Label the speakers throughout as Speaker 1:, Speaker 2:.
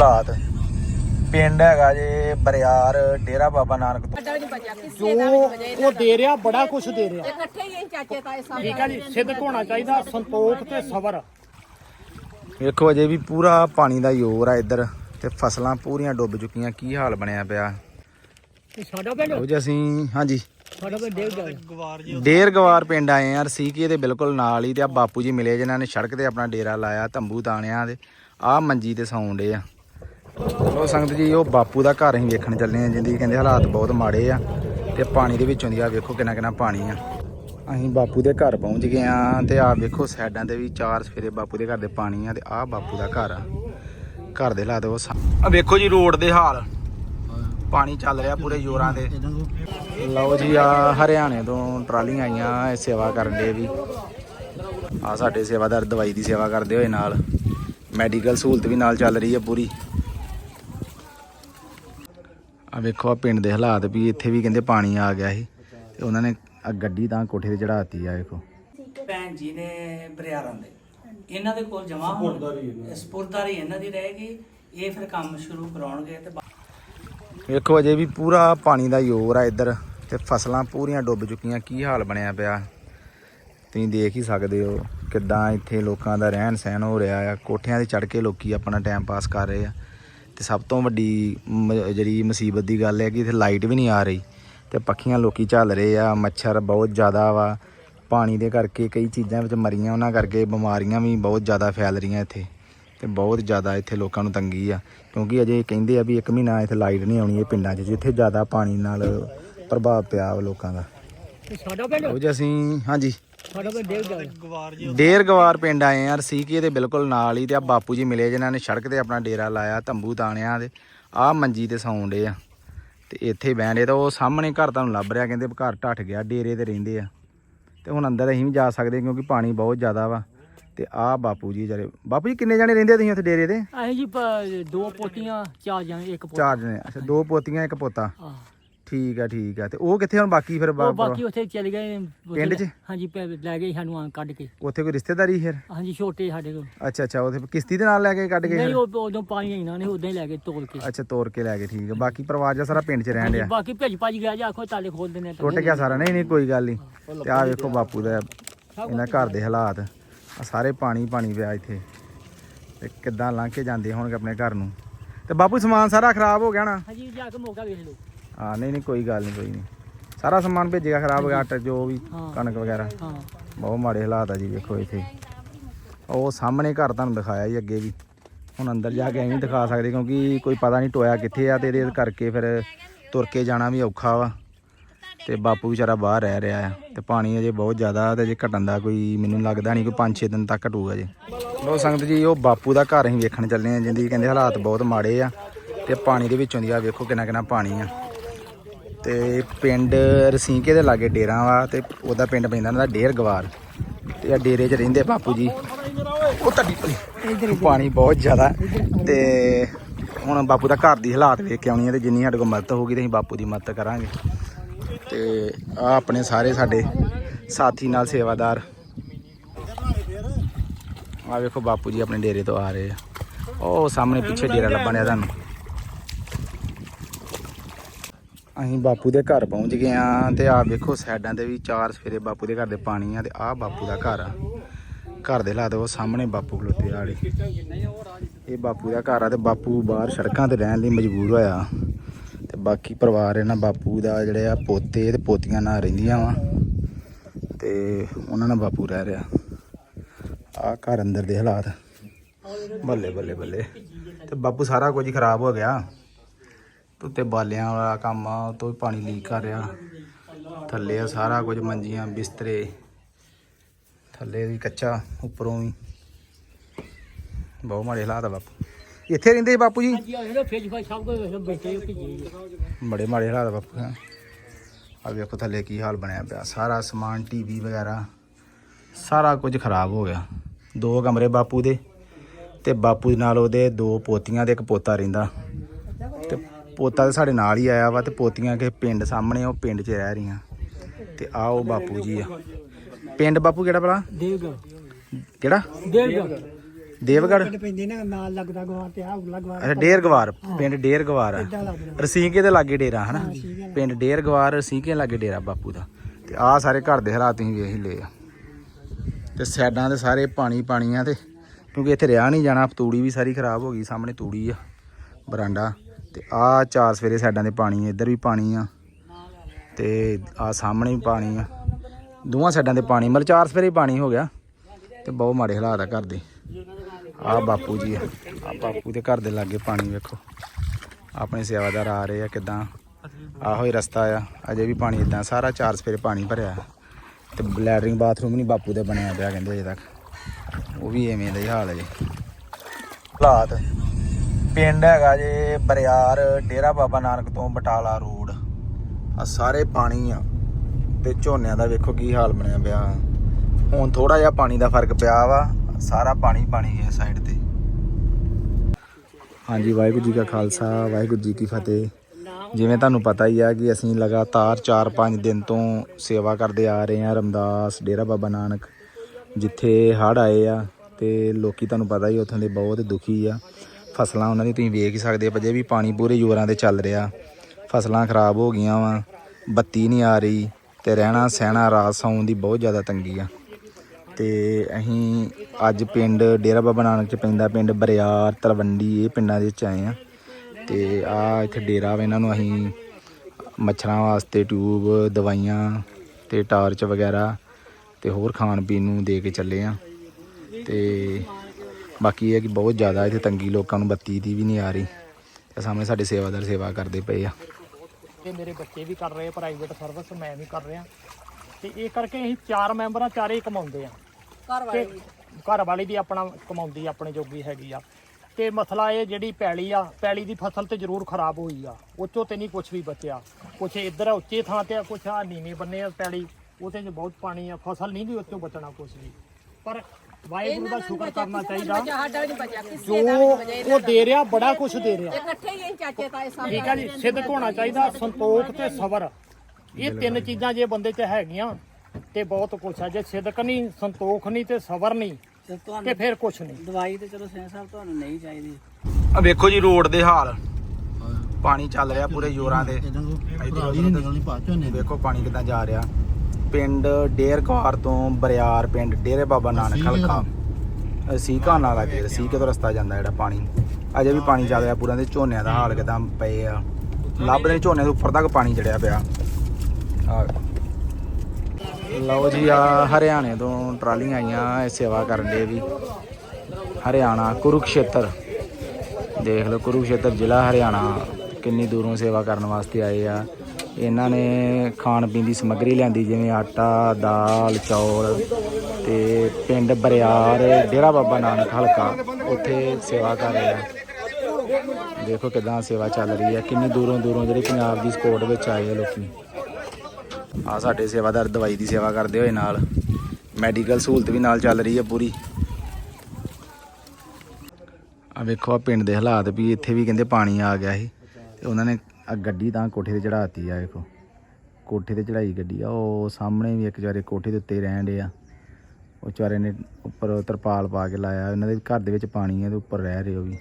Speaker 1: ਹਾਲਾਤ। ਪਿੰਡ ਹੈਗਾ ਜੇ ਬਰਿਆਰ ਡੇਰਾ ਬਾਬਾ ਨਾਨਕ ਤੋਂ।
Speaker 2: ਸਾਡਾ ਵੀ ਨਹੀਂ ਬਚਿਆ ਕਿਸੇ ਦਾ ਵੀ ਨਹੀਂ ਬਚਿਆ
Speaker 3: ਉਹ ਦੇ ਰਿਹਾ ਬੜਾ ਕੁਝ ਦੇ ਰਿਹਾ।
Speaker 2: ਇਕੱਠੇ ਹੀ ਅਸੀਂ ਚਾਚੇ ਤਾਏ ਸਭ
Speaker 3: ਠੀਕ ਹੈ ਜੀ ਸਿੱਧਕ ਹੋਣਾ ਚਾਹੀਦਾ ਸੰਤੋਖ ਤੇ ਸਬਰ।
Speaker 1: ਵੇਖੋ ਅਜੇ ਵੀ ਪੂਰਾ ਪਾਣੀ ਦਾ ਜ਼ੋਰ ਆ ਇੱਧਰ ਤੇ ਫਸਲਾਂ ਪੂਰੀਆਂ ਡੁੱਬ ਚੁੱਕੀਆਂ ਕੀ ਹਾਲ ਬਣਿਆ ਪਿਆ।
Speaker 3: ਸਾਡਾ ਪਿੰਡ?
Speaker 1: ਉਹ ਜੀ ਅਸੀਂ ਹਾਂਜੀ।
Speaker 3: ਸਾਡਾ ਪਿੰਡ ਗਵਾਰ
Speaker 1: ਡੇਰ ਗਵਾਰ ਪਿੰਡ ਆਏ ਆ ਰਸੀਕੇ ਦੇ ਬਿਲਕੁਲ ਨਾਲ ਹੀ ਤੇ ਆ ਬਾਪੂ ਜੀ ਮਿਲੇ ਜਿਨ੍ਹਾਂ ਨੇ ਸੜਕ ਤੇ ਆਪਣਾ ਡੇਰਾ ਲਾਇਆ ਤੰਬੂ ਤਾਣਿਆਂ ਦੇ ਆ ਮੰਜੀ ਤੇ ਸੌਣ ਡੇ ਆ। ਉਹ ਸੰਗਤ ਜੀ, ਉਹ ਬਾਪੂ ਦਾ ਘਰ ਅਸੀਂ ਵੇਖਣ ਚੱਲੇ ਆ ਜਿੰਦੀ ਕਹਿੰਦੇ ਹਾਲਾਤ ਬਹੁਤ ਮਾੜੇ ਆ ਤੇ ਪਾਣੀ ਦੇ ਵਿੱਚੋਂ ਦੀ ਆ ਵੇਖੋ ਕਿੰਨਾ ਕਿੰਨਾ ਪਾਣੀ ਆ। ਅਸੀਂ ਬਾਪੂ ਦੇ ਘਰ ਪਹੁੰਚ ਗਏ ਆ ਤੇ ਆ ਵੇਖੋ ਸਾਈਡਾਂ ਤੇ ਵੀ ਚਾਰ ਸਫੇਰੇ ਬਾਪੂ ਦੇ ਘਰ ਦੇ ਪਾਣੀ ਆ ਤੇ ਆ ਬਾਪੂ ਦਾ ਘਰ ਆ। ਘਰ ਦੇ ਹਾਲਾਤ ਉਹ ਆ ਵੇਖੋ ਜੀ ਰੋਡ ਦੇ ਹਾਲ। ਪਾਣੀ ਚੱਲ ਰਿਹਾ ਪੂਰੇ ਜ਼ੋਰਾਂ ਤੇ ਲਓ ਜੀ, ਆ ਹਰਿਆਣੇ ਤੋਂ ਟਰਾਲੀਆਂ ਆਈਆਂ ਸੇਵਾ ਕਰਨ ਦੇ ਵੀ। ਆ ਸਾਡੇ ਸੇਵਾਦਾਰ ਦਵਾਈ ਦੀ ਸੇਵਾ ਕਰਦੇ ਹੋਏ ਨਾਲ। ਮੈਡੀਕਲ ਸਹੂਲਤ ਵੀ ਨਾਲ ਚੱਲ ਰਹੀ ਹੈ ਪੂਰੀ। ਆ ਵੇਖੋ ਆ ਪਿੰਡ ਦੇ ਹਾਲਾਤ ਵੀ ਇੱਥੇ ਵੀ ਕਹਿੰਦੇ ਪਾਣੀ ਆ ਗਿਆ ਸੀ ਤੇ ਉਹਨਾਂ ਨੇ ਆ ਗੱਡੀ ਤਾਂ ਕੋਠੇ ਤੇ ਚੜਾਤੀ ਆ ਵੇਖੋ।
Speaker 4: ਭੈਣ ਜੀ ਨੇ ਬਰਿਆਰਾਂ ਦੇ। ਇਹਨਾਂ ਦੇ ਕੋਲ ਜਮਾ ਹੁਣ ਸਪੁਰਦਾਰੀ ਇਹਨਾਂ ਦੀ। ਰਹੇਗੀ ਇਹ ਫਿਰ ਕੰਮ ਸ਼ੁਰੂ ਕਰਾਉਣਗੇ ਤੇ
Speaker 1: ਵੇਖੋ ਅਜੇ ਵੀ ਪੂਰਾ ਪਾਣੀ ਦਾ ਜ਼ੋਰ ਆ ਇੱਧਰ ਤੇ ਫਸਲਾਂ ਪੂਰੀਆਂ ਡੁੱਬ ਚੁੱਕੀਆਂ ਕੀ ਹਾਲ ਬਣਿਆ ਪਿਆ? ਤੁਸੀਂ ਦੇਖ ਹੀ ਸਕਦੇ ਹੋ ਕਿੱਦਾਂ ਇੱਥੇ ਲੋਕਾਂ ਦਾ ਰਹਿਣ ਸਹਿਣ ਹੋ ਰਿਹਾ ਆ। ਕੋਠਿਆਂ ਤੇ ਚੜ ਕੇ ਲੋਕੀ ਆਪਣਾ ਟਾਈਮ ਪਾਸ ਕਰ ਰਹੇ ਆ। ਤੇ ਸਭ ਤੋਂ ਵੱਡੀ ਜਿਹੜੀ ਮੁਸੀਬਤ ਦੀ ਗੱਲ ਹੈ ਕਿ ਇੱਥੇ ਲਾਈਟ ਵੀ ਨਹੀਂ ਆ ਰਹੀ ਤੇ ਪੱਖੀਆਂ ਲੋਕੀ ਝੱਲ ਰਹੇ ਆ ਮੱਛਰ ਬਹੁਤ ਜ਼ਿਆਦਾ ਵਾ। ਪਾਣੀ ਦੇ ਕਰਕੇ ਕਈ ਚੀਜ਼ਾਂ ਵਿੱਚ ਮਰੀਆਂ ਉਹਨਾਂ ਕਰਕੇ ਬਿਮਾਰੀਆਂ ਵੀ ਬਹੁਤ ਜ਼ਿਆਦਾ ਫੈਲ ਰਹੀਆਂ ਇੱਥੇ ਤੇ ਬਹੁਤ ਜ਼ਿਆਦਾ ਇੱਥੇ ਲੋਕਾਂ ਨੂੰ ਤੰਗੀ ਆ। ਕਿਉਂਕਿ ਅਜੇ ਕਹਿੰਦੇ ਆ ਵੀ ਇੱਕ ਮਹੀਨਾ ਇੱਥੇ ਲਾਈਟ ਨਹੀਂ ਆਉਣੀ ਇਹ ਪਿੰਡਾਂ 'ਚ ਜਿੱਥੇ ਜ਼ਿਆਦਾ ਪਾਣੀ ਨਾਲ ਪ੍ਰਭਾਵ ਪਿਆ ਲੋਕਾਂ ਦਾ।
Speaker 3: ਸਾਡਾ ਪਿੰਡ?
Speaker 1: ਉਹ ਜੀ ਅਸੀਂ ਹਾਂਜੀ।
Speaker 3: ਸਾਡਾ ਗਵਾਰ
Speaker 1: ਡੇਰ ਗਵਾਰ ਪਿੰਡ ਆਏ ਆ ਰਸੀਕੇ ਦੇ ਬਿਲਕੁਲ ਨਾਲ ਹੀ ਤੇ ਆ ਬਾਪੂ ਜੀ ਮਿਲੇ ਜਿਨ੍ਹਾਂ ਨੇ ਸੜਕ ਤੇ ਆਪਣਾ ਡੇਰਾ ਲਾਇਆ ਤੰਬੂ ਤਾਣਿਆਂ ਦੇ। ਆ ਮੰਜੀ ਤੇ ਸੌਣ ਡੇ ਆ। ਤੇ ਇੱਥੇ ਬੈਠੇ ਤਾਂ ਉਹ ਸਾਹਮਣੇ ਘਰ ਤੁਹਾਨੂੰ ਲੱਭ ਰਿਹਾ ਕਹਿੰਦੇ ਘਰ ਢੱਠ ਗਿਆ ਡੇਰੇ ਤੇ ਰਹਿੰਦੇ ਆ। ਤੇ ਹੁਣ ਅੰਦਰ ਅਸੀਂ ਵੀ ਜਾ ਸਕਦੇ ਕਿਉਂਕਿ ਪਾਣੀ ਬਹੁਤ ਜ਼ਿਆਦਾ ਵਾ। ਤੇ ਆ ਬਾਪੂ ਜੀ ਜਰੇ ਬਾਪੂ ਜੀ ਕਿੰਨੇ ਜਾਣੇ ਰਹਿੰਦੇ ਆ ਤੁਸੀਂ ਉੱਥੇ ਡੇਰੇ ਤੇ?
Speaker 3: ਅਸੀਂ ਜੀ ਪ- ਦੋ ਪੋਤੀਆਂ ਚਾਰ ਜਣੇ ਇੱਕ ਪੋਤਾ।
Speaker 1: ਚਾਰ ਜਣੇ ਅੱਛਾ ਦੋ ਪੋਤੀਆਂ ਇੱਕ ਪੋਤਾ।
Speaker 3: ਹਾਂ।
Speaker 1: ਠੀਕ ਆ ਠੀਕ ਆ। ਤੇ ਉਹ ਕਿੱਥੇ ਹੁਣ ਬਾਕੀ ਫਿਰ
Speaker 3: ਉਹ
Speaker 1: ਬਾ-
Speaker 3: ਬਾਕੀ ਉੱਥੇ ਚਲੇ ਗਏ ਉੱਥੇ
Speaker 1: ਪਿੰਡ 'ਚ?
Speaker 3: ਹਾਂਜੀ ਪੈ- ਲੈ ਗਏ ਸਾਨੂੰ ਆ ਕੱਢ ਕੇ।
Speaker 1: ਉੱਥੇ ਕੋਈ ਰਿਸ਼ਤੇਦਾਰੀ ਫਿਰ?
Speaker 3: ਹਾਂਜੀ ਛੋਟੇ ਸਾਡੇ ਕੋਲ।
Speaker 1: ਅੱਛਾ ਅੱਛਾ ਉੱਥੇ ਕਿਸ਼ਤੀ ਦੇ ਨਾਲ ਲੈ ਕੇ ਕੱਢ ਗਏ
Speaker 3: ਨਹੀਂ
Speaker 1: ਫਿਰ?
Speaker 3: ਉਹ ਉਦੋਂ ਪਾਣੀ ਇਹਨਾਂ ਨੇ ਉਦਾਂ ਹੀ ਲੈ ਕੇ ਤੋਲ ਕੇ।
Speaker 1: ਅੱਛਾ ਤੋਰ ਕੇ ਲੈ ਗਏ ਠੀਕ ਆ। ਬਾਕੀ ਪਰਿਵਾਰ ਦਾ ਸਾਰਾ ਪਿੰਡ 'ਚ ਰਹਿਣ ਡਿਆ।
Speaker 3: ਬਾਕੀ ਭੱਜ ਭੱਜ ਗਿਆ ਜੀ ਆਖੋ ਤਾਲੇ ਖੋਲ ਦਿੰਦੇ ਆ
Speaker 1: ਟੁੱਟ ਗਿਆ ਸਾਰਾ। ਨਹੀਂ ਨਹੀਂ ਕੋਈ ਗੱਲ ਨਹੀਂ। ਤੇ ਆ ਵੇਖੋ ਬਾਪੂ ਦਾ ਇਹਨਾਂ ਘਰ ਦੇ ਹਾਲਾਤ। ਆ ਸਾਰੇ ਪਾਣੀ ਪਾਣੀ ਪਿਆ ਇੱਥੇ। ਤੇ ਕਿੱਦਾਂ ਲੰਘ ਕੇ ਜਾਂਦੇ ਹੋਣਗੇ ਆਪਣੇ ਘਰ ਨੂੰ। ਤੇ ਬਾਪੂ ਸਮਾਨ ਸਾਰਾ ਖਰਾਬ ਹੋ ਗਿਆ ਨਾ
Speaker 3: ਹਾਂਜੀ ਜਾ ਕੇ ਮੌਕਾ ਵੇਖ ਲਓ।
Speaker 1: ਹਾਂ ਨਹੀਂ ਨਹੀਂ ਕੋਈ ਗੱਲ ਨਹੀਂ ਕੋਈ ਨਹੀਂ। ਸਾਰਾ ਸਮਾਨ ਭੇਜੇਗਾ ਖਰਾਬ ਹੋ ਗਿਆ ਆਟਾ ਜੋ ਵੀ
Speaker 3: ਹਾਂ।
Speaker 1: ਕਣਕ ਵਗੈਰਾ।
Speaker 3: ਹਾਂ।
Speaker 1: ਬਹੁਤ ਮਾੜੇ ਹਾਲਾਤ ਆ ਜੀ ਵੇਖੋ ਇੱਥੇ। ਉਹ ਸਾਹਮਣੇ ਘਰ ਤੁਹਾਨੂੰ ਦਿਖਾਇਆ ਹੀ ਅੱਗੇ ਵੀ। ਹੁਣ ਅੰਦਰ ਜਾ ਕੇ ਐਵੇਂ ਨਹੀਂ ਦਿਖਾ ਸਕਦੇ ਕਿਉਂਕਿ ਕੋਈ ਪਤਾ ਨਹੀਂ ਟੋਇਆ ਕਿੱਥੇ ਆ ਤੇ ਇਹਦੇ ਕਰਕੇ ਫਿਰ ਤੁਰ ਕੇ ਜਾਣਾ ਵੀ ਔਖਾ ਵਾ। ਤੇ ਬਾਪੂ ਵਿਚਾਰਾ ਬਾਹਰ ਰਹਿ ਰਿਹਾ ਆ ਤੇ ਪਾਣੀ ਅਜੇ ਬਹੁਤ ਜ਼ਿਆਦਾ ਤੇ ਜੇ ਘਟਣ ਦਾ ਕੋਈ ਮੈਨੂੰ ਲੱਗਦਾ ਨਹੀਂ ਕੋਈ 5-6 ਦਿਨ ਤੱਕ ਘਟੂਗਾ ਜੇ। ਲੋ ਸੰਗਤ ਜੀ ਉਹ ਬਾਪੂ ਦਾ ਘਰ ਅਸੀਂ ਵੇਖਣ ਚੱਲੇ ਆ ਜਿੰਦੀ ਕਹਿੰਦੇ ਹਾਲਾਤ ਬਹੁਤ ਮਾੜੇ ਆ ਤੇ ਪਾਣੀ ਦੇ ਵਿੱਚੋਂ ਦੀ ਆ ਵੇਖੋ ਕਿੰਨਾ ਕਿੰਨਾ ਪਾਣੀ ਆ। ਤੇ ਪਿੰਡ ਰਸੀਕੇ ਦੇ ਲਾਗੇ ਡੇਰਾ ਵਾ ਤੇ ਉਹਦਾ ਪਿੰਡ ਪੈਂਦਾ ਉਹਨਾਂ ਦਾ ਡੇਰ ਗਵਾਰ। ਤੇ ਆ ਡੇਰੇ 'ਚ ਰਹਿੰਦੇ ਬਾਪੂ ਜੀ। ਉਹ ਤੱਡੀ ਪਈ ਪਾਣੀ ਬਹੁਤ ਜ਼ਿਆਦਾ। ਤੇ ਹੁਣ ਬਾਪੂ ਦਾ ਘਰ ਦੀ ਹਾਲਾਤ ਵੇਖ ਕੇ ਆਉਣੀ ਹੈ ਤੇ ਜਿੰਨੀ ਸਾਡੇ ਕੋਲ ਮਦਦ ਹੋਊਗੀ ਤੇ ਅਸੀਂ ਬਾਪੂ ਦੀ ਮਦਦ ਕਰਾਂਗੇ। ਤੇ ਆ ਆਪਣੇ ਸਾਰੇ ਸਾਡੇ ਸਾਥੀ ਨਾਲ ਸੇਵਾਦਾਰ। ਆ ਵੇਖੋ ਬਾਪੂ ਜੀ ਆਪਣੇ ਡੇਰੇ ਤੋਂ ਆ ਰਹੇ ਆ। ਉਹ ਸਾਹਮਣੇ ਪਿੱਛੇ ਡੇਰਾ ਲੱਭਣ ਆ ਤੁਹਾਨੂੰ। ਅਸੀਂ ਬਾਪੂ ਦੇ ਘਰ ਪਹੁੰਚ ਗਏ ਆ ਤੇ ਆਹ ਵੇਖੋ ਸਾਈਡਾਂ ਤੇ ਵੀ ਚਾਰ ਸਵੇਰੇ ਬਾਪੂ ਦੇ ਘਰ ਦੇ ਪਾਣੀ ਆ ਤੇ ਆਹ ਬਾਪੂ ਦਾ ਘਰ ਆ। ਘਰ ਦੇ ਹਾਲਾਤ ਉਹ ਸਾਹਮਣੇ ਬਾਪੂ ਖਲੋਤੇ ਆ ਵਾਲੇ। ਇਹ ਬਾਪੂ ਦਾ ਘਰ ਆ ਤੇ ਬਾਪੂ ਬਾਹਰ ਸੜਕਾਂ ਤੇ ਰਹਿਣ ਲਈ ਮਜਬੂਰ ਹੋਇਆ। ਤੇ ਬਾਕੀ ਪਰਿਵਾਰ ਇਹਨਾਂ ਬਾਪੂ ਦਾ ਜਿਹੜੇ ਆ ਪੋਤੇ ਤੇ ਪੋਤੀਆਂ ਨਾਲ ਰਹਿੰਦੀਆਂ ਵਾ। ਤੇ ਉਹਨਾਂ ਨਾਲ ਬਾਪੂ ਰਹਿ ਰਿਹਾ। ਆ ਘਰ ਅੰਦਰ ਦੇ ਹਾਲਾਤ। ਬੱਲੇ ਬੱਲੇ ਬੱਲੇ। ਤੇ ਬਾਪੂ ਸਾਰਾ ਕੁਝ ਖਰਾਬ ਹੋ ਗਿਆ। ਉੱਤੇ ਬਾਲਿਆਂ ਵਾਲਾ ਕੰਮ ਆ ਉਹ ਤੋਂ ਵੀ ਪਾਣੀ ਲੀਕ ਕਰ ਰਿਹਾ। ਥੱਲੇ ਆ ਸਾਰਾ ਕੁਝ ਮੰਜੀਆਂ ਬਿਸਤਰੇ। ਥੱਲੇ ਵੀ ਕੱਚਾ ਉੱਪਰੋਂ ਵੀ। ਬਹੁਤ ਮਾੜੇ ਹਾਲਾਤ ਆ ਬਾਪੂ। ਇੱਥੇ ਰਹਿੰਦੇ ਸੀ ਬਾਪੂ ਜੀ?
Speaker 3: ਹਾਂਜੀ ਆ ਜਿਹੜਾ ਫੇਜ ਫਾਈ ਸਭ ਕੁਝ ਵੇਖ ਲਓ ਬੈਠੇ ਹੋ ਕਿ ਜੀ
Speaker 1: ਬੜੇ ਮਾੜੇ ਹਾਲਾਤ ਆ ਬਾਪੂ ਹੈਂ। ਆ ਵੇਖੋ ਥੱਲੇ ਕੀ ਹਾਲ ਬਣਿਆ ਪਿਆ। ਸਾਰਾ ਸਮਾਨ ਟੀਵੀ ਵਗੈਰਾ ਸਾਰਾ ਕੁਝ ਖਰਾਬ ਹੋ ਗਿਆ। ਦੋ ਕਮਰੇ ਬਾਪੂ ਦੇ ਤੇ ਬਾਪੂ ਦੇ ਨਾਲ ਉਹਦੇ ਦੋ ਪੋਤੀਆਂ ਤੇ ਇੱਕ ਪੋਤਾ ਰਹਿੰਦਾ। ਪੋਤਾ ਤੇ ਸਾਡੇ ਨਾਲ ਹੀ ਆਇਆ ਵਾ ਤੇ ਪੋਤੀਆਂ ਕੇ ਪਿੰਡ ਸਾਹਮਣੇ ਉਹ ਪਿੰਡ 'ਚ ਰਹਿ ਰਹੀਆਂ। ਤੇ ਆ ਉਹ ਬਾਪੂ ਜੀ ਆ। ਪਿੰਡ ਬਾਪੂ ਕਿਹੜਾ ਭਲਾ?
Speaker 3: ਦੇਵ
Speaker 1: ਕਿਹੜਾ?
Speaker 3: ਦੇਵ
Speaker 1: ਦੇਵਗੜ੍ਹ?
Speaker 5: ਪਿੰਡ ਪੈਂਦੇ ਨਾ ਨਾਲ ਲੱਗਦਾ ਗਵਾਰ ਤੇ ਆ ਉਗਲਾ ਗਵਾਰ।
Speaker 1: ਅੱਛਾ ਡੇਰ ਗਵਾਰ। ਪਿੰਡ ਡੇਰ ਗਵਾਰ ਆ। ਰਸੀਕੇ ਦੇ ਲਾਗੇ ਡੇਰਾ ਹਨਾ? ਪਿੰਡ ਡੇਰ ਗਵਾਰ ਰਸੀਕੇ ਲਾਗੇ ਡੇਰਾ ਬਾਪੂ ਦਾ। ਤੇ ਆਹ ਸਾਰੇ ਘਰ ਦੇ ਹਾਲਾਤ ਤੁਸੀਂ ਵੇਖ ਹੀ ਲਏ ਆ। ਤੇ ਸਾਈਡਾਂ ਤੇ ਸਾਰੇ ਪਾਣੀ ਪਾਣੀ ਆ ਤੇ ਕਿਉਂਕਿ ਇੱਥੇ ਰਿਆ ਨਹੀਂ ਜਾਣਾ ਤੂੜੀ ਵੀ ਸਾਰੀ ਖਰਾਬ ਹੋ ਗਈ ਸਾਹਮਣੇ ਤੂੜੀ ਆ ਬਰਾਂਡਾ। ਤੇ ਆਹ ਚਾਰ ਸਵੇਰੇ ਸਾਈਡਾਂ ਦੇ ਪਾਣੀ ਆ, ਇੱਧਰ ਵੀ ਪਾਣੀ ਆ। ਤੇ ਆਹ ਸਾਹਮਣੇ ਵੀ ਪਾਣੀ ਆ। ਦੋਵਾਂ ਸਾਈਡਾਂ ਦੇ ਪਾਣੀ ਮਤਲਬ ਚਾਰ ਸਵੇਰੇ ਪਾਣੀ ਹੋ ਗਿਆ। ਤੇ ਬਹੁਤ ਮਾੜੇ ਹਾਲਾਤ ਆ ਘਰ ਦੇ। ਆਹ ਬਾਪੂ ਜੀ ਆ। ਆਹ ਬਾਪੂ ਦੇ ਘਰ ਦੇ ਲਾਗੇ ਪਾਣੀ ਵੇਖੋ। ਆਪਣੇ ਸੇਵਾਦਾਰ ਆ ਰਹੇ ਆ ਕਿਦਾਂ। ਆਹੋ ਹੀ ਰਸਤਾ ਆ। ਅਜੇ ਵੀ ਪਾਣੀ ਇਦਾਂ ਸਾਰਾ ਚਾਰ ਸਵੇਰੇ ਪਾਣੀ ਭਰਿਆ ਤੇ ਲੈਟਰਿੰਗ ਬਾਥਰੂਮ ਨਹੀਂ ਬਾਪੂ ਦਾ ਬਣਿਆ ਪਿਆ ਕਹਿੰਦੇ ਅਜੇ ਤੱਕ। ਉਹ ਵੀ ਐਵੇਂ ਦਾ ਹੀ ਹਾਲ ਹੈ ਜੀ। ਹਾਲਾਤ ਪਿੰਡ ਹੈਗਾ ਜੇ ਬਰਿਆਰ, ਡੇਰਾ ਬਾਬਾ ਨਾਨਕ ਤੋਂ ਬਟਾਲਾ ਰੋਡ। ਆ ਸਾਰੇ ਪਾਣੀ ਆ ਤੇ ਝੋਨਿਆਂ ਦਾ ਵੇਖੋ ਕੀ ਹਾਲ ਬਣਿਆ ਪਿਆ। ਹੁਣ ਥੋੜਾ ਜਿਹਾ ਪਾਣੀ ਦਾ ਫ਼ਰਕ ਪਿਆ ਵਾ, ਸਾਰਾ ਪਾਣੀ ਪਾਣੀ ਹੈ ਸਾਈਡ ਤੇ। ਹਾਂਜੀ, ਵਾਹਿਗੁਰੂ ਜੀ ਕਾ ਖਾਲਸਾ, ਵਾਹਿਗੁਰੂ ਜੀ ਕੀ ਫਤਿਹ। ਜਿਵੇਂ ਤੁਹਾਨੂੰ ਪਤਾ ਹੀ ਆ ਕਿ ਅਸੀਂ ਲਗਾਤਾਰ 4-5 ਦਿਨ ਤੋਂ ਸੇਵਾ ਕਰਦੇ ਆ ਰਹੇ ਹਾਂ ਰਮਦਾਸ, ਡੇਰਾ ਬਾਬਾ ਨਾਨਕ, ਜਿੱਥੇ ਹੜ੍ਹ ਆਏ ਆ ਤੇ ਲੋਕੀ ਤੁਹਾਨੂੰ ਪਤਾ ਹੀ ਉੱਥੋਂ ਦੇ ਬਹੁਤ ਦੁਖੀ ਆ। ਫਸਲਾਂ ਉਹਨਾਂ ਦੀ ਤੁਸੀਂ ਵੇਖ ਹੀ ਸਕਦੇ ਆ ਜੇ ਵੀ ਪਾਣੀ ਪੂਰੇ ਜ਼ੋਰਾਂ ਤੇ ਚੱਲ ਰਿਹਾ। ਫਸਲਾਂ ਖਰਾਬ ਹੋ ਗਈਆਂ ਵਾ, ਬੱਤੀ ਨਹੀਂ ਆ ਰਹੀ ਤੇ ਰਹਿਣਾ ਸਹਿਣਾ ਰਾਤ ਸੌਣ ਦੀ ਬਹੁਤ ਜ਼ਿਆਦਾ ਤੰਗੀ ਆ। ਤੇ ਅਸੀਂ ਅੱਜ ਪਿੰਡ ਡੇਰਾ ਬਾਬਾ ਨਾਨਕ ਚ ਪੈਂਦਾ, ਪਿੰਡ ਬਰਿਆਰ, ਤਲਵੰਡੀ, ਇਹ ਪਿੰਡਾਂ ਦੇ ਵਿੱਚ ਆਏ ਆ। ਤੇ ਆ ਇੱਥੇ ਡੇਰਾ ਵਾ, ਇਹਨਾਂ ਨੂੰ ਅਸੀਂ ਮੱਛਰਾਂ ਵਾਸਤੇ ਟਿਊਬ, ਦਵਾਈਆਂ ਤੇ ਟਾਰਚ ਵਗੈਰਾ ਤੇ ਹੋਰ ਖਾਣ ਪੀਣ ਨੂੰ ਦੇ ਕੇ ਚੱਲੇ ਆ। ਤੇ ਬਾਕੀ ਇਹ ਹੈ ਕਿ ਬਹੁਤ ਜ਼ਿਆਦਾ ਇੱਥੇ ਤੰਗੀ ਲੋਕਾਂ ਨੂੰ ਬੱਤੀ ਦੀ ਵੀ ਨਹੀਂ ਆ ਰਹੀ। ਤੇ ਸਾਹਮਣੇ ਸਾਡੇ ਸੇਵਾਦਾਰ ਸੇਵਾ ਕਰਦੇ ਪਏ ਆ।
Speaker 3: ਤੇ ਮੇਰੇ ਬੱਚੇ ਵੀ ਕਰ ਰਹੇ ਪ੍ਰਾਈਵੇਟ ਸਰਵਿਸ ਮੈਂ ਵੀ ਕਰ ਰਿਹਾ। ਤੇ ਇਹ ਕਰਕੇ ਅਸੀਂ ਚਾਰ ਮੈਂਬਰ ਆ ਚਾਰੇ ਹੀ ਕਮਾਉਂਦੇ ਆ।
Speaker 2: ਘਰ ਵਾਲੇ
Speaker 3: ਤੇ ਘਰ ਵਾਲੀ ਵੀ ਆਪਣਾ ਕਮਾਉਂਦੀ ਆਪਣੇ ਜੋਗੀ ਹੈਗੀ ਆ। ਤੇ ਮਸਲਾ ਇਹ ਜਿਹੜੀ ਪੈਲੀ ਆ ਪੈਲੀ ਦੀ ਫਸਲ ਤੇ ਜ਼ਰੂਰ ਖਰਾਬ ਹੋਈ ਆ। ਉੱਚੋਂ ਤੇ ਨਹੀਂ ਕੁਝ ਵੀ ਬਚਿਆ। ਕੁਝ ਇੱਧਰ ਉੱਚੇ ਥਾਂ ਤੇ ਆ ਕੁਝ ਆ ਨੀਵੇਂ ਬੰਨੇ ਆ ਪੈਲੀ। ਉਹਦੇ 'ਚ ਬਹੁਤ ਪਾਣੀ ਆ ਫਸਲ ਨਹੀਂ ਵੀ ਉੱਚੋਂ ਬਚਣਾ ਕੁਝ ਵੀ। ਪਰ ਵਾਹਿਗੁਰੂ ਦਾ ਸ਼ੁਕਰ ਕਰਨਾ ਚਾਹੀਦਾ।
Speaker 2: ਸਾਡਾ ਵੀ ਨਹੀਂ ਬਚਿਆ ਕਿਸੇ ਦਾ ਵੀ
Speaker 3: ਜੋ
Speaker 2: ਨਹੀਂ ਬਚਿਆ
Speaker 3: ਉਹ ਦੇ ਰਿਹਾ ਬੜਾ ਕੁਝ ਦੇ ਰਿਹਾ।
Speaker 2: ਇਕੱਠੇ ਹੀ ਅਸੀਂ ਚਾਚੇ ਤਾਏ ਸਭ
Speaker 3: ਠੀਕ ਆ ਜੀ ਸਿੱਧਕ ਹੋਣਾ ਚਾਹੀਦਾ ਸੰਤੋਖ ਤੇ ਸਬਰ। ਇਹ ਤਿੰਨ ਚੀਜ਼ਾਂ ਜੇ ਬੰਦੇ 'ਚ ਹੈਗੀਆਂ ਤੇ ਬਹੁਤ ਕੁਛ ਆ। ਜੇ ਸਿੱਧਕ ਨਹੀਂ ਸੰਤੋਖ ਨਹੀਂ ਤੇ ਸਬਰ ਨਹੀਂ ਤੇ ਫਿਰ ਕੁਛ ਨਹੀਂ।
Speaker 4: ਦਵਾਈ ਤੇ ਚਲੋ ਸੈਂ ਸਾਹਿਬ ਤੁਹਾਨੂੰ ਨਹੀਂ ਚਾਹੀਦੀ।
Speaker 1: ਆ ਵੇਖੋ ਜੀ ਰੋਡ ਦੇ ਹਾਲ। ਪਾਣੀ ਚੱਲ ਰਿਹਾ ਪੂਰੇ ਜ਼ੋਰਾਂ ਦੇ। ਵੇਖੋ ਪਾਣੀ ਕਿਦਾਂ ਜਾ ਰਿਹਾ। ਪਿੰਡ ਡੇਰਕਵਾਰ ਤੋਂ ਬਰਿਆਰ ਪਿੰਡ ਡੇਰੇ ਬਾਬਾ ਨਾਨਕ ਹਲਕਾ। ਸੀਕਾ ਨਾਲ ਲੱਗੇ ਸੀਕੇ ਤੋਂ ਰਸਤਾ ਜਾਂਦਾ ਜਿਹੜਾ ਪਾਣੀ। ਅਜੇ ਵੀ ਪਾਣੀ ਚੱਲ ਰਿਹਾ ਪੂਰਾ ਤੇ ਝੋਨਿਆਂ ਦਾ ਹਾਲ ਕਿਦਾਂ ਪਏ ਆ। ਲੱਭਦੇ ਝੋਨੇ ਦੇ ਉੱਪਰ ਤੱਕ ਪਾਣੀ ਚੜਿਆ ਪਿਆ। ਲਓ ਜੀ ਆ ਹਰਿਆਣੇ ਤੋਂ ਟਰਾਲੀਆਂ ਆਈਆਂ ਇਹ ਸੇਵਾ ਕਰਨ ਦੇ ਵੀ। ਹਰਿਆਣਾ ਕੁਰੂਕਸ਼ੇਤਰ। ਦੇਖ ਲਓ ਕੁਰੂਕਸ਼ੇਤਰ ਜ਼ਿਲ੍ਹਾ ਹਰਿਆਣਾ। ਕਿੰਨੀ ਦੂਰੋਂ ਸੇਵਾ ਕਰਨ ਵਾਸਤੇ ਆਏ ਆ। ਇਹਨਾਂ ਨੇ ਖਾਣ ਪੀਣ ਦੀ ਸਮੱਗਰੀ ਲਿਆਂਦੀ, ਜਿਵੇਂ ਆਟਾ, ਦਾਲ, ਚੌਲ ਤੇ ਪਿੰਡ ਬਰਿਆਰ, ਡੇਰਾ ਬਾਬਾ ਨਾਨਕ ਹਲਕਾ, ਉੱਥੇ ਸੇਵਾ ਕਰ ਰਹੇ ਆ। ਦੇਖੋ ਕਿਦਾਂ ਸੇਵਾ ਚੱਲ ਰਹੀ ਹੈ ਕਿੰਨੀ ਦੂਰੋਂ ਦੂਰੋਂ ਜਿਹੜੇ ਪੰਜਾਬ ਦੀ ਸਪੋਰਟ ਵਿੱਚ ਆਏ ਆ ਲੋਕੀ। ਆ ਸਾਡੇ ਸੇਵਾਦਾਰ ਦਵਾਈ ਦੀ ਸੇਵਾ ਕਰਦੇ ਹੋਏ ਨਾਲ, ਮੈਡੀਕਲ ਸਹੂਲਤ ਵੀ ਨਾਲ ਚੱਲ ਰਹੀ ਹੈ ਪੂਰੀ। ਆ ਵੇਖੋ ਆ ਪਿੰਡ ਦੇ ਹਾਲਾਤ ਵੀ, ਇੱਥੇ ਵੀ ਕਹਿੰਦੇ ਪਾਣੀ ਆ ਗਿਆ ਸੀ, ਤੇ ਉਹਨਾਂ ਨੇ ਆ ਗੱਡੀ ਤਾਂ ਕੋਠੇ ਤੇ ਚੜਾਤੀ ਆ ਵੇਖੋ। ਕੋਠੇ ਤੇ ਚੜਾਈ ਗੱਡੀ ਆ ਉਹ ਸਾਹਮਣੇ ਵੀ ਇੱਕ ਵਿਚਾਰੇ ਕੋਠੇ ਦੇ ਉੱਤੇ ਰਹਿਣ ਡੇ ਆ। ਉਹ ਵਿਚਾਰੇ ਨੇ ਉੱਪਰ ਤਰਪਾਲ ਪਾ ਕੇ ਲਾਇਆ ਉਹਨਾਂ ਦੇ ਘਰ ਦੇ ਵਿੱਚ ਪਾਣੀ ਹੈ ਤੇ ਉੱਪਰ ਰਹਿ ਰਹੇ ਉਹ ਵੀ।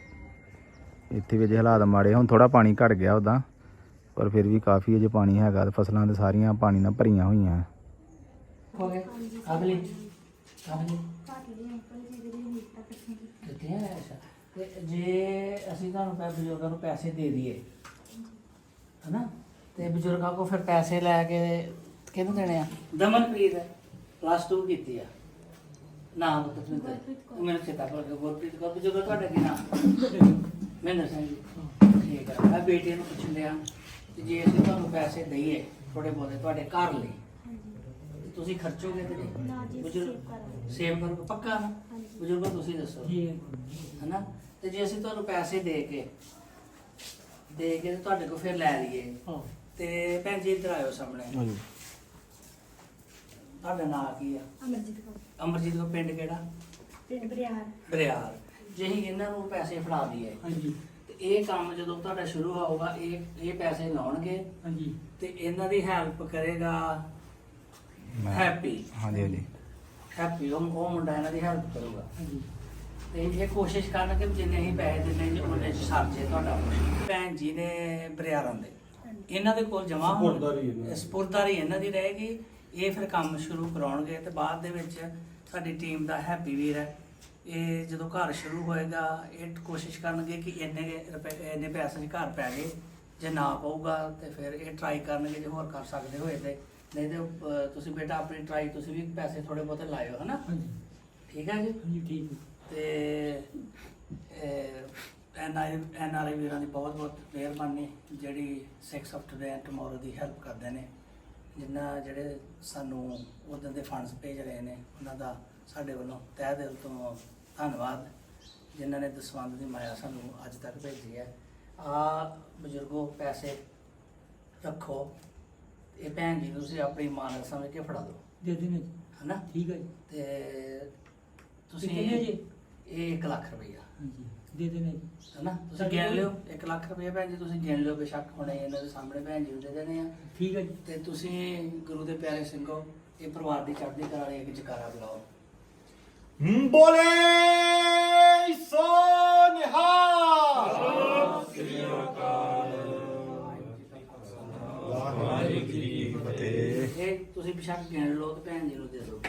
Speaker 1: ਇੱਥੇ ਵੀ ਅਜੇ ਹਾਲਾਤ ਮਾੜੇ ਹੁਣ ਥੋੜਾ ਪਾਣੀ ਘਟ ਗਿਆ ਉਦਾਂ ਪਰ ਫਿਰ ਵੀ ਕਾਫੀ ਅਜੇ ਪਾਣੀ ਹੈਗਾ ਤੇ ਫਸਲਾਂ ਤੇ ਸਾਰੀਆਂ ਪਾਣੀ ਨਾਲ ਭਰੀਆਂ ਹੋਈਆਂ।
Speaker 4: ਹੋ ਗਏ ਜੇ ਅਸੀਂ ਤੁਹਾਨੂੰ ਪੈ ਬਜ਼ੁਰਗਾਂ ਨੂੰ ਪੈਸੇ ਦੇ ਦਈਏ ਹਨਾ? ਤੇ ਬਜ਼ੁਰਗਾਂ ਕੋ ਫਿਰ ਪੈਸੇ ਲੈ ਕੇ ਕਿਹਨੂੰ ਦੇਣੇ ਆ? ਦਮਨਪ੍ਰੀਤ ਪਲੱਸ 2 ਕੀਤੀ ਆ। ਨਾਮ ਬਤਨ ਮੇਰੇ ਚੇਤਾ ਭੁੱਲ ਗਿਆ ਗੁਰਪ੍ਰੀਤ ਕੋ ਬਜ਼ੁਰਗ ਤੁਹਾਡਾ ਕੀ ਨਾਮ? ਮਹਿੰਦਰ ਸਿੰਘ ਜੀ। ਠੀਕ ਆ ਮੈਂ ਬੇਟੇ ਨੂੰ ਪੁੱਛ ਲਿਆ ਤੇ ਜੇ ਅਸੀਂ ਤੁਹਾਨੂੰ ਪੈਸੇ ਦਈਏ ਥੋੜੇ ਬਹੁਤੇ ਤੁਹਾਡੇ ਘਰ ਲਈ ਤੁਸੀਂ ਖਰਚੋਗੇ ਤੇ ਨਹੀਂ? ਬਜ਼ੁਰਗ ਸੇਵ ਕਰੋ ਪੱਕਾ? ਨਾ ਬਜ਼ੁਰਗੋ ਤੁਸੀਂ ਦੱਸੋ। ਹਨਾ? ਤੇ ਜੇ ਅਸੀਂ ਤੁਹਾਨੂੰ ਪੈਸੇ ਦੇ ਕੇ ਦੇ ਕੇ ਤੇ ਤੁਹਾਡੇ ਕੋਲ ਫਿਰ ਲੈ ਲਈਏ। ਤੇ ਭੈਣ ਜੀ ਇੱਧਰ ਆਇਓ ਸਾਹਮਣੇ। ਤੁਹਾਡਾ ਨਾਂ ਕੀ ਆ?
Speaker 5: ਅਮਰਜੀਤ ਕੌਰ।
Speaker 4: ਅਮਰਜੀਤ ਕੋ ਪਿੰਡ ਕਿਹੜਾ?
Speaker 5: ਪਿੰਡ ਬਰਿਆਰ।
Speaker 4: ਬਰਿਆਰ। ਜੇ ਅਸੀਂ ਇਹਨਾਂ ਨੂੰ ਪੈਸੇ ਫੜਾ ਦਈਏ ਹਾਂਜੀ। ਤੇ ਇਹ ਕੰਮ ਜਦੋਂ ਤੁਹਾਡਾ ਸ਼ੁਰੂ ਹੋਊਗਾ ਇਹ ਇਹ ਪੈਸੇ ਲਾਉਣਗੇ
Speaker 3: ਹਾਂਜੀ।
Speaker 4: ਤੇ ਇਹਨਾਂ ਦੀ ਹੈਲਪ ਕਰੇਗਾ ਹੈਪੀ।
Speaker 1: ਹਾਂਜੀ ਹਾਂਜੀ।
Speaker 4: ਹੈਪੀ ਉਹ ਉਹ ਮੁੰਡਾ ਇਹਨਾਂ ਦੀ ਹੈਲਪ ਕਰੂਗਾ। ਤੇ ਇਹ ਕੋਸ਼ਿਸ਼ ਕਰਨ ਕਿ ਜਿੰਨੇ ਅਸੀਂ ਪੈਸੇ ਦਿੰਨੇ ਜੀ ਉਹਨੇ ਸਰਜੇ ਤੁਹਾਡਾ। ਭੈਣ ਜੀ ਨੇ ਬਰਿਆਰਾਂ ਦੇ। ਇਹਨਾਂ ਦੇ ਕੋਲ ਜਮਾ ਸਪੁਰਦਾਰੀ ਇਹਨਾਂ ਦੀ। ਰਹੇਗੀ ਇਹ ਫਿਰ ਕੰਮ ਸ਼ੁਰੂ ਕਰਾਉਣਗੇ ਤੇ ਬਾਅਦ ਦੇ ਵਿੱਚ ਸਾਡੀ ਟੀਮ ਦਾ ਹੈਪੀ ਵੀਰ ਹੈ। ਇਹ ਜਦੋਂ ਘਰ ਸ਼ੁਰੂ ਹੋਏਗਾ ਇਹ ਕੋਸ਼ਿਸ਼ ਕਰਨਗੇ ਕਿ ਇੰਨੇ ਰੁਪਏ ਇੰਨੇ ਪੈਸੇ 'ਚ ਘਰ ਪੈ ਗਏ ਜੇ ਨਾ ਪਊਗਾ ਤੇ ਫਿਰ ਇਹ ਟਰਾਈ ਕਰਨਗੇ ਜੇ ਹੋਰ ਕਰ ਸਕਦੇ ਹੋਏ ਤੇ। ਨਹੀਂ ਤੇ ਅਹ, ਤੁਸੀਂ ਬੇਟਾ ਆਪਣੀ ਟਰਾਈ ਤੁਸੀਂ ਵੀ ਪੈਸੇ ਥੋੜੇ ਬਹੁਤੇ ਲਾਇਓ ਹਨਾ?
Speaker 5: ਹਾਂਜੀ।
Speaker 4: ਠੀਕ ਹੈ ਜੀ?
Speaker 5: ਹਾਂਜੀ ਠੀਕ ਹੈ।
Speaker 4: ਤੇ ਐਨ ਆਈ ਐਨ ਆਰ ਆਈ ਵੀਰਾਂ ਦੀ ਬਹੁਤ ਬਹੁਤ ਮਿਹਰਬਾਨੀ ਜਿਹੜੀ 6 ਆਫ ਟੁਡੇ ਐਂਡ ਟੁਮਾਰੋ ਦੀ ਹੈਲਪ ਕਰਦੇ ਨੇ। ਜਿੰਨਾ ਜਿਹੜੇ ਸਾਨੂੰ ਉਦੋਂ ਦੇ ਫੰਡਸ ਭੇਜ ਰਹੇ ਨੇ ਉਹਨਾਂ ਦਾ ਸਾਡੇ ਵੱਲੋਂ ਤਹਿ ਦਿਲ ਤੋਂ ਧੰਨਵਾਦ। ਜਿਨ੍ਹਾਂ ਨੇ ਦਸਵੰਦ ਦੀ ਮਾਇਆ ਸਾਨੂੰ ਅੱਜ ਤੱਕ ਭੇਜੀ ਹੈ। ਆ ਬਜ਼ੁਰਗੋ ਪੈਸੇ ਰੱਖੋ। ਇਹ ਭੈਣ ਜੀ ਨੂੰ ਤੁਸੀਂ ਆਪਣੀ ਮਾਂ ਨਾਲ ਸਮਝ ਕੇ ਫੜਾ ਦਿਓ।
Speaker 5: ਦੇ ਜੀ।
Speaker 4: ਹਨਾ?
Speaker 5: ਠੀਕ ਹੈ ਜੀ।
Speaker 4: ਤੇ ਤੁਸੀਂ
Speaker 5: ਕਿੰਨੇ ਜੀ?
Speaker 4: ਇਹ 1 ਲੱਖ ਰੁਪਈਆ।
Speaker 5: ਹਾਂਜੀ ਦੇ ਦੇਣੇ ਜੀ।
Speaker 4: ਹਨਾ? ਤੁਸੀਂ ਗਿਣ ਲਿਓ 1 ਲੱਖ ਰੁਪਈਆ ਭੈਣ ਜੀ ਤੁਸੀਂ ਗਿਣ ਲਿਓ ਬੇਸ਼ੱਕ ਹੁਣੇ ਇਹਨਾਂ ਦੇ ਸਾਹਮਣੇ ਭੈਣ ਜੀ ਨੂੰ ਦੇ ਦੇਣੇ ਆ।
Speaker 5: ਠੀਕ ਹੈ ਜੀ।
Speaker 4: ਤੇ ਤੁਸੀਂ ਗੁਰੂ ਦੇ ਪਿਆਰੇ ਸਿੰਘੋ ਇਹ ਪਰਿਵਾਰ ਦੀ ਚੜ੍ਹਦੀ ਕਲਾ ਲਈ ਇੱਕ ਜਕਾਰਾ ਬੁਲਾਓ।
Speaker 3: ਬੋਲੇ ਸੋ ਨਿਹਾਲ।
Speaker 1: ਤੇ
Speaker 4: ਇਹ ਤੁਸੀਂ ਬੇਸ਼ੱਕ ਗਿਣ ਲਓ ਤੇ ਭੈਣ ਜੀ ਨੂੰ ਦੇ ਦਿਓ।